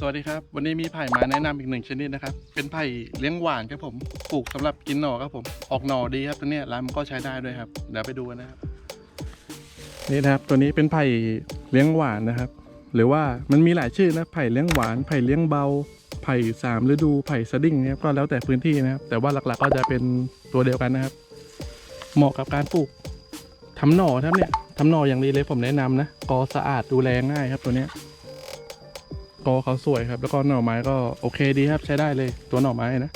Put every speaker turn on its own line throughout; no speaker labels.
สวัสดีครับ วันนี้มีไผ่มาแนะนำอีกหนึ่งชนิดนะครับ เป็นไผ่เลี้ยงหวานครับผมปลูกสำหรับกินหน่อครับผม ออกหน่อดีครับตัวนี้ยแล้วมันก็ใช้ได้ด้วยครับ เดี๋ยวไปดูกันนะครับนี่นะครับ ตัวนี้เป็นไผ่เลี้ยงหวานนะครับ หรือว่ามันมีหลายชื่อนะไผ่เลี้ยงหวานไผ่เลี้ยงเบาไผ่สามฤดูไผ่สดิ้งนะครับก็แล้วแต่พื้นที่นะครับ แต่ว่าหลักๆก็จะเป็นตัวเดียวกันนะครับ เหมาะกับการปลูกทำหน่อครับเนี่ยทำหน่ออย่างดีเลยผมแนะนำนะกอสะอาดดูแลง่ายครับตัวเนี้ย กอเขาสวยครับ แล้วก็หน่อไม้ก็โอเคดีครับใช้ได้เลยตัวหน่อไม้นะ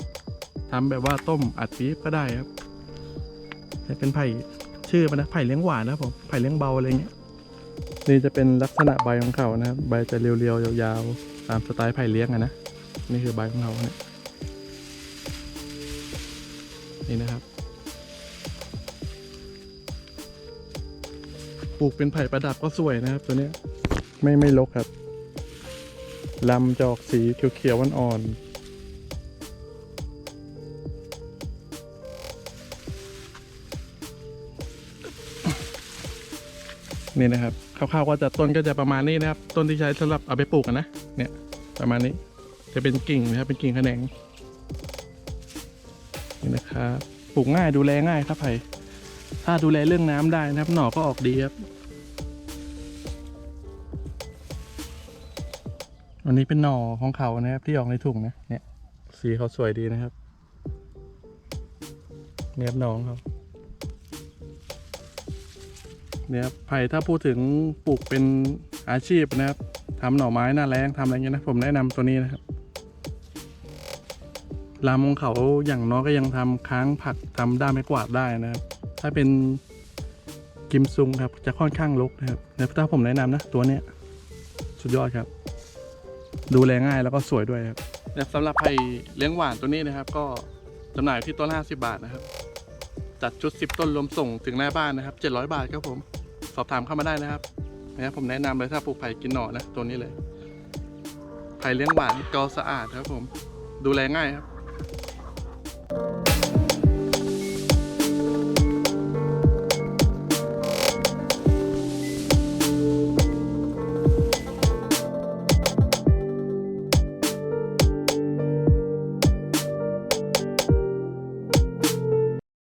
ทำแบบว่าต้มอัดปี๊บก็ได้ครับเนี่ยเป็นไผ่ชื่อมันนะไผ่เลี้ยงหวานนะผมไผ่เลี้ยงเบาอะไรเงี้ยนี่จะเป็นลักษณะใบของเขานะครับใบจะเรียวๆยาวๆตามสไตล์ไผ่เลี้ยงอะนะนี่คือใบของเขาเนี่ยนี่นะครับปลูกเป็นไผ่ประดับก็สวยนะครับตัวเนี้ยไม่ไม่รกครับ ลำจะออกสีเขียวๆอ่อนๆนี่นะครับคร่าวๆก็จะต้นก็จะประมาณนี้นะครับ ต้นที่ใช้สำหรับเอาไปปลูกกันนะเนี่ยประมาณนี้จะเป็นกิ่งนะครับเป็นกิ่งแขนงนี่นะครับปลูกง่ายดูแลง่ายครับไผ่ถ้าดูแลเรื่องน้ำได้นะครับ หน่อก็ออกดีครับ อันนี้เป็นหน่อของเขานะครับที่ออกในถุงนะเนี่ย สีเขาสวยดีนะครับเนี่ยครับหน่อของเขาเนี่ยครับไผ่ถ้าพูดถึงปลูกเป็นอาชีพนะครับทำหน่อไม้หน้าแรงทำอะไรเงี้ยนะผมแนะนำตัวนี้นะครับลำของเขาอย่างน้อยก็ยังทำค้างผักทำด้ามไม้กวาดได้นะครับ ถ้าเป็นกิมซุงครับจะค่อนข้างรกนะครับแต่ถ้าผมแนะนำนะตัวเนี้ยสุดยอดครับ ดูแลง่ายแล้วก็สวยด้วยครับสำหรับไผ่เลี้ยงหวานตัวนี้นะครับ ก็จำหน่ายที่ต้นละ50 บาทนะครับ จัดชุด 10 ต้นรวมส่งถึงหน้าบ้านนะครับ 700 บาทครับผม สอบถามเข้ามาได้นะครับนะครับผมแนะนำเลยถ้าปลูกไผ่กินหน่อนะตัวนี้เลย ไผ่เลี้ยงหวานกอสะอาดครับผม ดูแลง่ายครับ